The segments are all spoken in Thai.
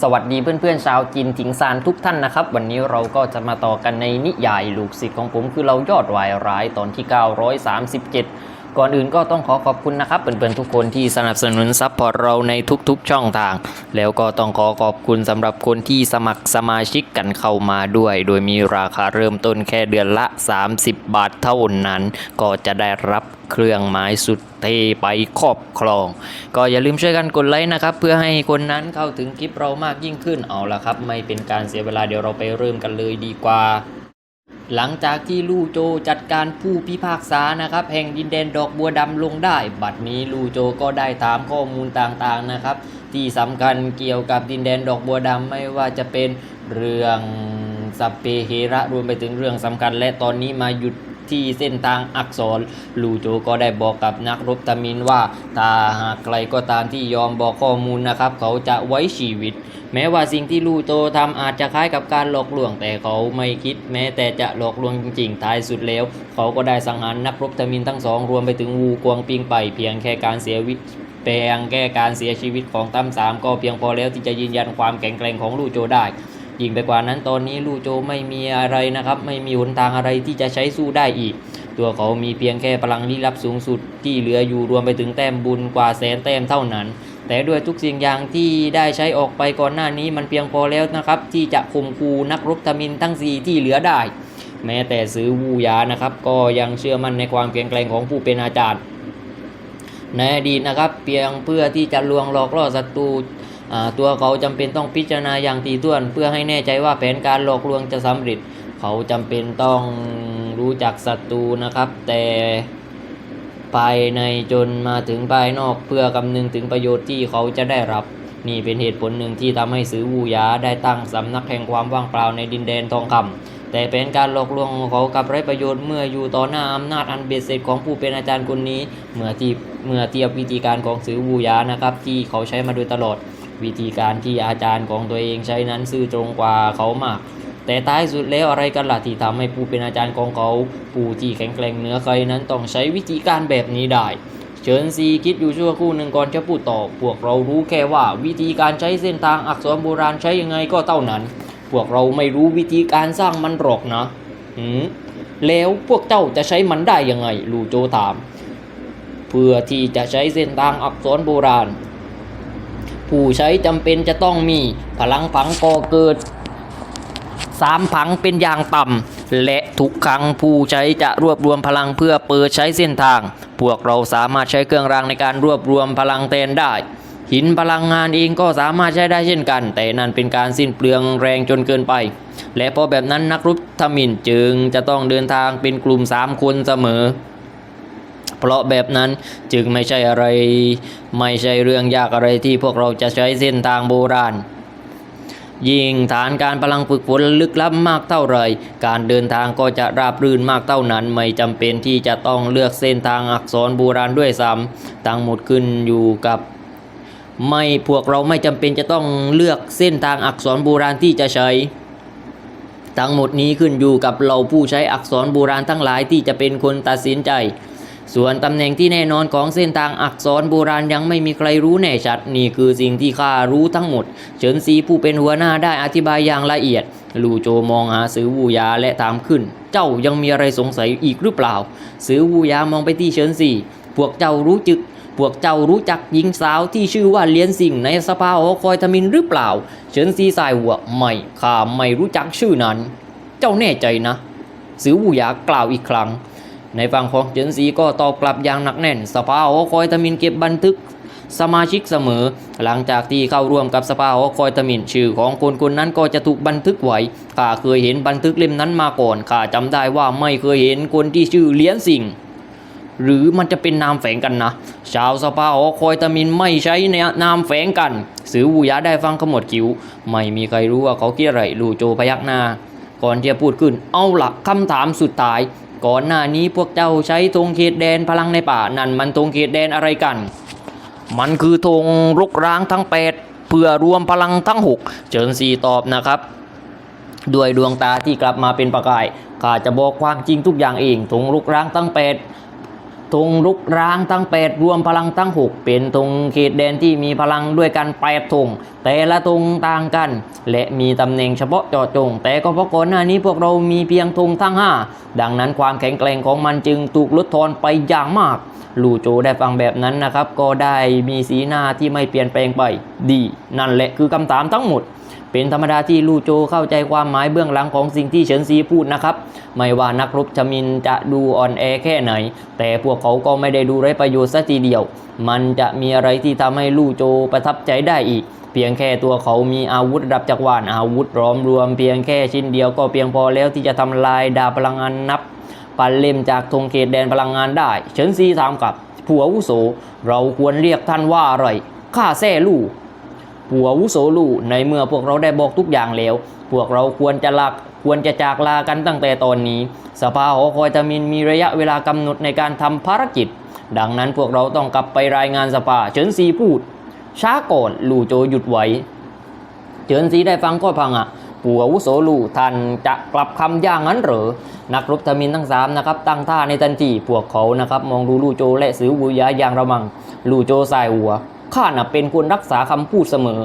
สวัสดีเพื่อนๆชาวจีนถิงซานทุกท่านนะครับ วันนี้เราก็จะมาต่อกันในนิยายลูกศิษย์ของผมคือเรายอดวายร้ายตอนที่ 937 ก่อนอื่นก็ต้องขอขอบคุณนะครับเพื่อนๆทุกคนที่สนับสนุนซัพพอร์ตเราในทุกๆช่องทาง แล้วก็ต้องขอขอบคุณสำหรับคนที่สมัครสมาชิกกันเข้ามาด้วย โดยมีราคาเริ่มต้นแค่เดือนละ 30 บาทเท่านั้น ก็จะได้รับเครื่องหมายสุดเทไปครอบครอง ก็อย่าลืมช่วยกันกดไลค์นะครับเพื่อให้คนนั้นเข้าถึงคลิปเรามากยิ่งขึ้นเอาละครับ ไม่เป็นการเสียเวลาเดี๋ยวเราไปเริ่มกันเลยดีกว่า หลังจากที่ลู่โจจัดการผู้พิพากษานะครับแห่งดินแดนดอกบัวดำลงได้ บัดนี้ลู่โจก็ได้ถามข้อมูลต่างๆนะครับ ที่สำคัญเกี่ยวกับดินแดนดอกบัวดำไม่ว่าจะเป็นเรื่องสพเปเฮระรวมไปถึงเรื่องสำคัญและตอนนี้มาหยุด ที่เส้นทางอักษรลูโจก็ได้บอกกับนักรบตามินว่าถ้าหากใครก็ตามที่ยอมบอกข้อมูลนะครับ เขาจะไว้ชีวิต แม้ว่าสิ่งที่ลูโจทำอาจจะคล้ายกับการหลอกลวงแต่เขาไม่คิด แม้แต่จะหลอกลวงจริงๆท้ายสุดแล้ว เขาก็ได้สังหารนักรบตามินทั้งสองรวมไปถึงวูกวงปิงไป เพียงแค่การเสียวิตเพียงแค่การเสียชีวิตของตั้มสามก็เพียงพอแล้วที่จะยืนยันความแข็งแกร่งของลูโจได้ ยิ่งไปกว่านั้นตอนนี้ลู่โจไม่มีอะไรนะครับ ไม่มีหนทางอะไรที่จะใช้สู้ได้อีก ตัวเขามีเพียงแค่พลังลี้ลับสูงสุดที่เหลืออยู่รวมไปถึงแต้มบุญกว่าแสนแต้มเท่านั้น แต่ด้วยทุกสิ่งอย่างที่ได้ใช้ออกไปก่อนหน้านี้มันเพียงพอแล้วนะครับ ที่จะข่มคูนักรบทมินทั้งสี่ที่เหลือได้ แม้แต่ซื้อวูยานะครับ ก็ยังเชื่อมั่นในความแข็งแกร่งของผู้เป็นอาจารย์ในอดีตนะครับ เพียงเพื่อที่จะลวงหลอกล่อศัตรู ตัวเขาจำเป็นต้องพิจารณาอย่างถี่ถ้วน เพื่อให้แน่ใจว่าแผนการหลอกลวงจะสำเร็จ เขาจำเป็นต้องรู้จักศัตรูนะครับ แต่ภายในจนมาถึงภายนอกเพื่อคำนึงถึงประโยชน์ที่เขาจะได้รับ นี่เป็นเหตุผลหนึ่งที่ทำให้สือวูยาได้ตั้งสำนักแห่งความว่างเปล่าในดินแดนทองคำแต่เป็นการหลอกลวงของเขากับไร้ประโยชน์เมื่ออยู่ต่อหน้าอำนาจอันเบ็ดเสร็จของผู้เป็นอาจารย์คนนี้เมื่อที่เมื่อเทียบวิธีการของสือวูยานะครับที่เขาใช้มาโดยตลอด วิธีการที่อาจารย์ของตัวเองใช้นั้นซื่อตรงกว่าเขามาก แต่ท้ายสุดแล้วอะไรกันล่ะที่ทำให้ผู้เป็นอาจารย์ของเขาผู้ที่แข็งแกร่งเหนือใครนั้นต้องใช้วิธีการแบบนี้ได้เฉินซีคิดอยู่ชั่วครู่หนึ่งก่อนจะพูดต่อ พวกเรารู้แค่ว่าวิธีการใช้เส้นทางอักษรโบราณใช้ยังไงก็เท่านั้น พวกเราไม่รู้วิธีการสร้างมันหรอกนะหืมแล้วพวกเจ้าจะใช้มันได้ยังไง ลูโจถาม เพื่อที่จะใช้เส้นทางอักษรโบราณ ผู้ใช้จำเป็นจะต้องมีพลังฝังก่อเกิดสามผังเป็นอย่างต่ำและทุกครั้งผู้ใช้จะรวบรวมพลังเพื่อเปิดใช้เส้นทาง พวกเราสามารถใช้เครื่องรางในการรวบรวมพลังแทนได้ หินพลังงานเองก็สามารถใช้ได้เช่นกัน แต่นั่นเป็นการสิ้นเปลืองแรงจนเกินไป และพราะแบบนั้นนักรุกทมินจึงจะต้องเดินทางเป็นกลุ่มสามคนเสมอ เพราะแบบนั้นจึงไม่ใช่อะไร ไม่ใช่เรื่องยากอะไรที่พวกเราจะใช้เส้นทางโบราณยิ่งฐานการพลังฝึกฝนลึกล้ำมากเท่าไร การเดินทางก็จะราบรื่นมากเท่านั้น ไม่จำเป็นที่จะต้องเลือกเส้นทางอักษรโบราณด้วยซ้ำทั้งหมดขึ้นอยู่กับ ไม่พวกเราไม่จำเป็นจะต้องเลือกเส้นทางอักษรโบราณที่จะใช้ ทั้งหมดนี้ขึ้นอยู่กับเราผู้ใช้อักษรโบราณทั้งหลายที่จะเป็นคนตัดสินใจ ส่วนตำแหน่งที่แน่นอนของเส้นทางอักษรโบราณยังไม่มีใครรู้แน่ชัด นี่คือสิ่งที่ข้ารู้ทั้งหมด เฉินซีผู้เป็นหัวหน้าได้อธิบายอย่างละเอียด ลู่โจมองหาสือวูยาและถามขึ้น เจ้ายังมีอะไรสงสัยอีกหรือเปล่าสือวูยามองไปที่เฉินซีพวกเจ้ารู้จึกพวกเจ้ารู้จักหญิงสาวที่ชื่อว่าเลียนสิงในสภาหอคอยทมินหรือเปล่า เฉินซีสายหัวไม่ข้าไม่รู้จักชื่อนั้น เจ้าแน่ใจนะสือวูยากล่าวอีกครั้ง ในฝั่งของเจินซีก็ตอบกลับอย่างหนักแน่น สภาหอคอยตมินเก็บบันทึกสมาชิกเสมอ หลังจากที่เข้าร่วมกับสภาหอคอยตมินชื่อของคนคนนั้นก็จะถูกบันทึกไว้ข้าเคยเห็นบันทึกเล่มนั้นมาก่อนข้าจำได้ว่าไม่เคยเห็นคนที่ชื่อเลี้ยนสิงหรือมันจะเป็นนามแฝงกันนะ ชาวสภาหอคอยตมินไม่ใช้นามแฝงกันสือวูยาได้ฟังขมวดคิ้ว ไม่มีใครรู้ว่าเขาคิดอะไรลูโจพยักหน้าก่อนที่จะพูดขึ้น เอาหลักคำถามสุดท้าย ก่อนหน้านี้พวกเจ้าใช้ธงเขตแดนพลังในป่านั่นมันธงเขตแดนอะไรกัน มันคือธงรุกร้างทั้งแปดเพื่อรวมพลังทั้งหกเจินซีตอบนะครับ ด้วยดวงตาที่กลับมาเป็นประกายข้าจะบอกความจริงทุกอย่างเองธงรุกร้างทั้งแปด ธงรุกร้างทั้งแปดรวมพลังทั้งหกเป็นธงเขตแดนที่มีพลังด้วยกันแปดธงแต่ละธงต่างกัน และมีตำแหน่งเฉพาะเจาะจง แต่ก็เพราะก่อนหน้านี้พวกเรามีเพียงธงทั้งห้าดังนั้นความแข็งแกร่งของมันจึงถูกลดทอนไปอย่างมากลู่โจได้ฟังแบบนั้นนะครับ ก็ได้มีสีหน้าที่ไม่เปลี่ยนแปลงไปดี นั่นแหละคือคำถามทั้งหมด เป็นธรรมดาที่ลู่โจเข้าใจความหมายเบื้องหลังของสิ่งที่เฉินซีพูดนะครับ ไม่ว่านักรบชมินจะดูอ่อนแอแค่ไหน แต่พวกเขาก็ไม่ได้ดูไร้ประโยชน์สัทีเดียว มันจะมีอะไรที่ทำให้ลู่โจประทับใจได้อีก เพียงแค่ตัวเขามีอาวุธระดับจักรวาลอาวุธร้อมรวม เพียงแค่ชิ้นเดียวก็เพียงพอแล้วที่จะทำลายดาพลังงานนับปันเล่มจากธงเขตแดนพลังงานได้ เฉินซีถามกับผัวอุโส เราควรเรียกท่านว่าอะไรข้าแซ่ลู่ ผัวอาวุโสลู่ในเมื่อพวกเราได้บอกทุกอย่างแล้ว พวกเราควรจะลักควรจะจากลากันตั้งแต่ตอนนี้ สภาหอคอยตามินมีระยะเวลากำหนดในการทำภารกิจ ดังนั้นพวกเราต้องกลับไปรายงานสภาเฉินซีพูด ช้าก่อนลู่โจหยุดไว้เจินสีได้ฟังก็พังอะปู่อาวุโสลู่ท่านจะกลับคำอย่างนั้นหรอนักรบทมินทั้งสามนะครับตั้งท่าในทันทีพวกเขานะครับมองดูลู่โจและสือวุยะอย่างระมังลู่โจสายหัว ข้าน่ะเป็นคนรักษาคำพูดเสมอ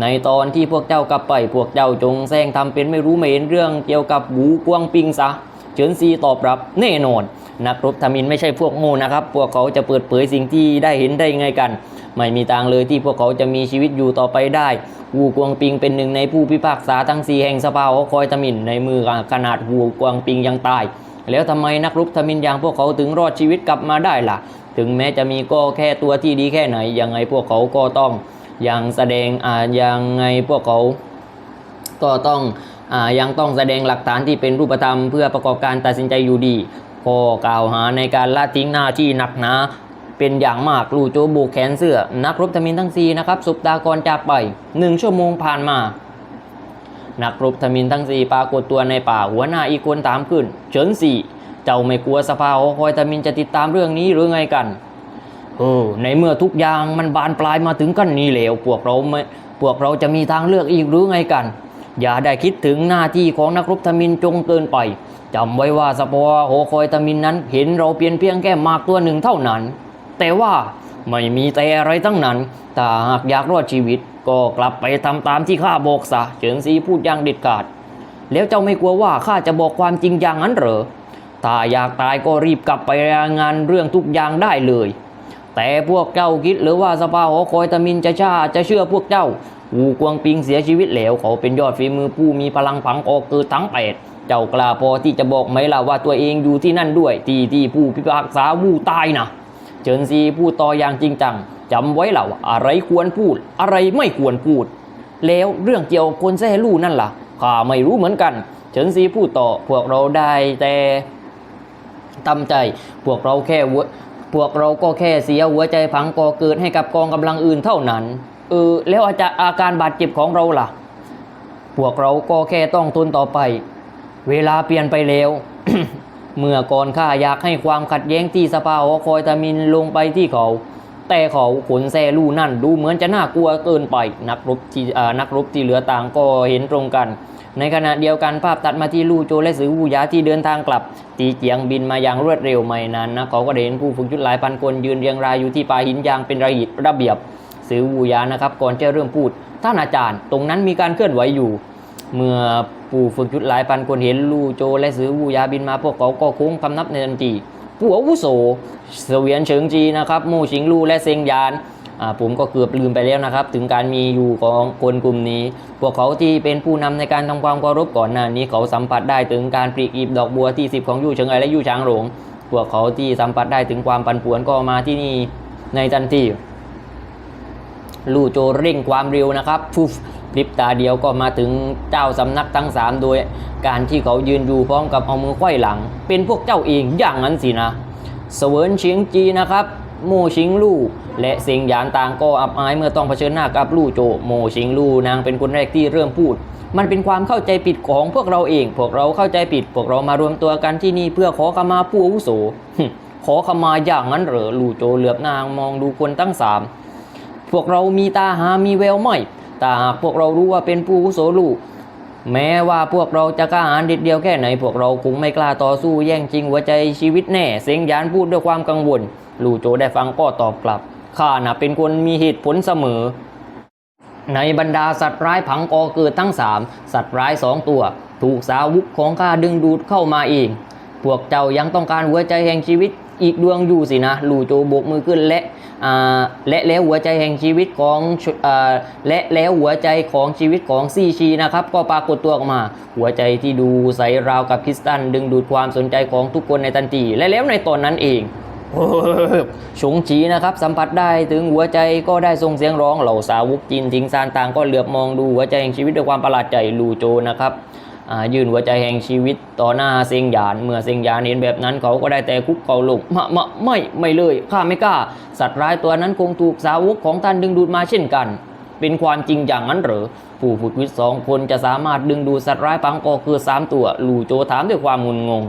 ในตอนที่พวกเจ้ากลับไป พวกเจ้าจงแซงทำเป็นไม่รู้ไม่เห็นเรื่องเกี่ยวกับหูกวงปิงซะเฉินซีตอบรับแน่นอน นักรบทมินไม่ใช่พวกโง่นะครับ พวกเขาจะเปิดเผยสิ่งที่ได้เห็นได้ไงกัน ไม่มีทางเลยที่พวกเขาจะมีชีวิตอยู่ต่อไปได้วูกวงปิงเป็นหนึ่งในผู้พิพากษาทั้งสีแห่งสภาหอคอยทมินในมือขนาดวูกวงปิงยังตาย แล้วทำไมนักรบทมินอย่างพวกเขาถึงรอดชีวิตกลับมาได้ล่ะ ถึงแม้จะมีก็แค่ตัวที่ดีแค่ไหน ยังไงพวกเขาก็ต้องยังแสดงอ่ายังไงพวกเขาก็ต้องอายังต้องแสดงหลักฐานที่เป็นรูปธรรม เพื่อประกอบการตัดสินใจอยู่ดีข้อกล่าวหาในการละทิ้งหน้าที่หนักหนาเป็นอย่างมากลู่โจโบกแขนเสื้อ นักรบทมินทั้งสีนะครับสุปดากรจากไปหนึ่งชั่วโมงผ่านมา นักรบทมินทั้งสี่ปรากฏตัวในป่าหัวหน้าอีกคนถามขึ้น เฉินสี่เจ้าไม่กลัวสภาหอคอยทมินจะติดตามเรื่องนี้หรือไงกันเออในเมื่อทุกอย่างมันบานปลายมาถึงกันนี้แล้วพวกเราไม่พวกเราจะมีทางเลือกอีกหรือไงกัน อย่าได้คิดถึงหน้าที่ของนักรบทมินจงเกินไปจำไว้ว่าสปอโหคอยทมินนั้น เห็นเราเพียงเพียงแค่มากตัวหนึ่งเท่านั้น แต่ว่า ไม่มีแต่อะไรทั้งนั้น ถ้าหากอยากรอดชีวิต ก็กลับไปทำตามที่ข้าบอกซะเฉินซีพูดอย่างเด็ดขาด แล้วเจ้าไม่กลัวว่าข้าจะบอกความจริงอย่างนั้นเหรอ ถ้าอยากตายก็รีบกลับไปรายงานเรื่องทุกอย่างได้เลย แต่พวกเจ้าคิดหรือว่าสภาหอคอยตามินจะชาจะเชื่อพวกเจ้าอูกวงปิงเสียชีวิตแล้ว เขาเป็นยอดฝีมือผู้มีพลังผังออกเกิดทั้งแปดเจ้ากล้าพอที่จะบอกไหมล่ะว่าตัวเองอยู่ที่นั่นด้วย ที่ที่ผู้พิพากษาวูตายนะ เจินซีพูดต่ออย่างจริงจังจำไว้ล่าอะไรควรพูด อะไรไม่ควรพูด แล้วเรื่องเกี่ยวกับคนแซ่ลู่นั่นล่ะข้าไม่รู้เหมือนกัน เฉินซีพูดต่อพวกเราได้แต่ตำใจพวกเราแค่พวกเราก็แค่เสียหัวใจพังก่อเกิดให้กับกองกำลังอื่นเท่านั้นเออแล้วอาจจะอาการบาดเจ็บของเราล่ะ พวกเราก็แค่ต้องทนต่อไป เวลาเปลี่ยนไปแล้ว เมื่อก่อนข้าอยากให้ความขัดแย้งที่สภาหอคอยตามินลงไปที่เขา แต่เขาขนแซลู่นั่นดูเหมือนจะน่ากลัวเกินไปนักรบที่นักรบที่เหลือต่างก็เห็นตรงกัน ในขณะเดียวกันภาพตัดมาที่ลู่โจและสือวูยาที่เดินทางกลับ ตีเจียงบินมาอย่างรวดเร็วไม่นานนะเขาก็เห็นผู้ฝึกยุทธหลายพันคนยืนเรียงรายอยู่ที่ปลาหินยางเป็นระหิระเบียบสือวูยานะครับก่อนจะเริ่มพูดท่านอาจารย์ ตรงนั้นมีการเคลื่อนไหวอยู่ เมื่อผู้ฝึกยุทธหลายพันคนเห็นลู่โจและสือวูยาบินมาพวกเขาก็โค้งคำนับในทันทีผู้อาวุโสเสวียนเฉิงจีนะครับมู่ชิงลู่และเซงยานผมก็เกือบลืมไปแล้วนะครับ ถึงการมีอยู่ของคนกลุ่มนี้ พวกเขาที่เป็นผู้นำในการทำความเคารพก่อนหน้านี้เขาสัมผัสได้ถึงการปลีกอีบดอกบัวที่สิบของยู่เฉิงไอและยู่ช้างหลงพวกเขาที่สัมผัสได้ถึงความปันป่วนก็มาที่นี่ในทันที ลู่โจเร่งความเร็วนะครับฟุบพริบตาเดียวก็มาถึงเจ้าสำนักทั้งสามโดย การที่เขายืนอยู่พร้อมกับเอามือไขว้หลัง เป็นพวกเจ้าเองอย่างนั้นสินะเสวินเชียงจีนะครับ โมชิงลู่และเซิงหยานต่างก็อับอายเมื่อต้องเผชิญหน้ากับลู่โจ โมชิงลู่นางเป็นคนแรกที่เริ่มพูด มันเป็นความเข้าใจผิดของพวกเราเอง พวกเราเข้าใจผิด พวกเรามารวมตัวกันที่นี่เพื่อขอขมาผู้อาวุโสขอขมาอย่างนั้นเหรอลู่โจเหลือบนางมองดูคนทั้งสาม วกเรามีตาหามีแววไหมแต่หากพวกเรารู้ว่าเป็นผู้วุโสลูแม้ว่าพวกเราจะกล้าหาญเด็ดเดียวแค่ไหน พวกเราคงไม่กล้าต่อสู้แย่งจริงหัวใจชีวิตแน่ เสียงยานพูดด้วยความกังวล ลู่โจได้ฟังก็ตอบกลับ ข้าน่ะเป็นคนมีเหตุผลเสมอ ในบรรดาสัตว์ร้ายผังกอเกิดทั้งสามสัตว์ร้ายสองตัว ถูกสาวุกของข้าดึงดูดเข้ามาเอง พวกเจ้ายังต้องการหัวใจแห่งชีวิต อีกดวงอยู่สินะลู่โจโบกมือขึ้นและและแล้วหัวใจแห่งชีวิตของอและแล้วหัวใจของชีวิตของซีชีนะครับ ก็ปรากฏตัวออกมา หัวใจที่ดูใสราวกับคริสตัลดึงดูดความสนใจของทุกคนในทันทีและแล้วในตอนนั้นเองโอ้โหชงจีนะครับ สัมผัสได้ถึงหัวใจก็ได้ส่งเสียงร้องเหล่าสาวกจีนทิงซานต่างก็เหลือบมองดูหัวใจแห่งชีวิตด้วยความประหลาดใจลูโจนะครับ ยื่นหัวใจแห่งชีวิตต่อหน้าเซียงหยานเมื่อเซียงหยานเห็นแบบนั้นเขาก็ได้แต่คุกเข่าลงมะมะไม่ไม่เลยข้าไม่กล้า สัตว์ร้ายตัวนั้นคงถูกสาวกของท่านดึงดูดมาเช่นกัน เป็นความจริงอย่างนั้นหรือผู้ฝึกวิทย์สองคนจะสามารถดึงดูดสัตว์ร้ายปังกอคือสามตัวลู่โจถามด้วยความงุนงง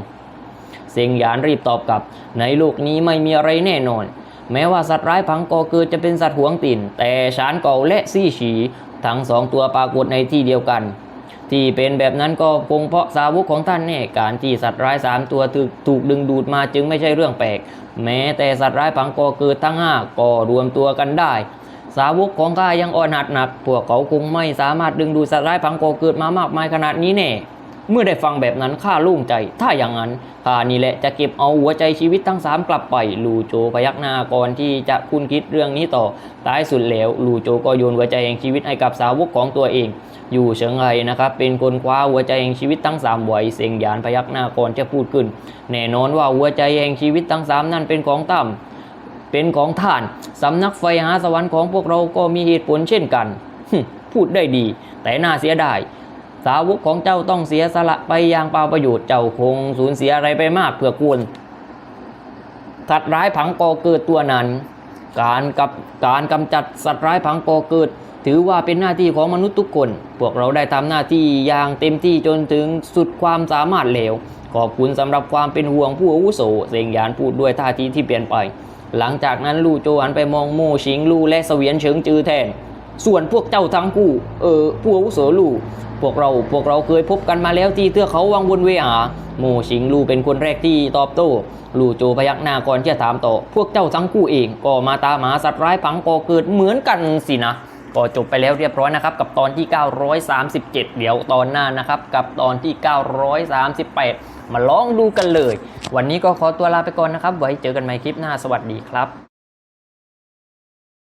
เซียงหยานรีบตอบกลับ ในโลกนี้ไม่มีอะไรแน่นอน แม้ว่าสัตว์ร้ายพังกอเกิดจะเป็นสัตว์หวงติ่น แต่ชานเก่าและซี่ฉีทั้งสองตัวปรากฏในที่เดียวกัน ที่เป็นแบบนั้นก็คงเพราะสาวกของท่านแน่การที่สัตว์ร้ายสามตัวถูกถูกดึงดูดมาจึงไม่ใช่เรื่องแปลก แม้แต่สัตว์ร้ายพังกอเกิดทั้งห้าก็รวมตัวกันได้ สาวกของข้ายังอ่อนหัดหนักพวกเขาคงไม่สามารถดึงดูดสัตว์ร้ายพังกอเกิดมามากมายขนาดนี้แน่ เมื่อได้ฟังแบบนั้นข้าโล่งใจ ถ้าอย่างนั้นข้านี่แหละจะเก็บเอาหัวใจชีวิตทั้งสามกลับไป ลูโจพยักหน้าก่อนที่จะคุณคิดเรื่องนี้ต่อท้ายสุดแล้ว ลูโจก็โยนหัวใจแห่งชีวิตให้กับสาวกของตัวเอง อยู่เฉิงไห้นะครับ เป็นคนคว้าหัวใจแห่งชีวิตทั้งสามไว้เสียงหยานพยักหน้าก่อนจะพูดขึ้น แน่นอนว่าหัวใจแห่งชีวิตทั้งสามนั่นเป็นของต่ำเป็นของท่านสำนักไฟหาสวรรค์ของพวกเราก็มีเหตุผลเช่นกันพูดได้ดี แต่น่าเสียดาย สาวกของเจ้าต้องเสียสละไปอย่างเปล่าประโยชน์เจ้าคงสูญเสียอะไรไปมากเพื่อคุณสัตว์ร้ายผังกอเกิดตัวนั้น การกับการกำจัดสัตว์ร้ายผังกอเกิด ถือว่าเป็นหน้าที่ของมนุษย์ทุกคน พวกเราได้ทำหน้าที่อย่างเต็มที่จนถึงสุดความสามารถแล้วขอบคุณสำหรับความเป็นห่วงผู้อาวุโสเสียงหยานพูดด้วยท่าทีที่เปลี่ยนไป หลังจากนั้นลู่โจหันไปมองโม่ชิงลู่และเสวียนเฉิงจือแทน ส่วนพวกเจ้าทั้งคู่เออผู้อาวุโสลู่พวกเราพวกเราเคยพบกันมาแล้วที่เทือกเขาวังวนเวหาโมชิงลู่เป็นคนแรกที่ตอบโต้ลู่โจพยักหน้าก่อนที่จะถามต่อ พวกเจ้าทั้งคู่เองก็มาตามหาสัตว์ร้ายพังกอเกิดเหมือนกันสินะก็จบไปแล้วเรียบร้อยนะครับ กับตอนที่ 937 เดี๋ยวตอนหน้านะครับ กับตอนที่ 938 มาลองดูกันเลย วันนี้ก็ขอตัวลาไปก่อนนะครับ ไว้เจอกันใหม่คลิปหน้าสวัสดีครับ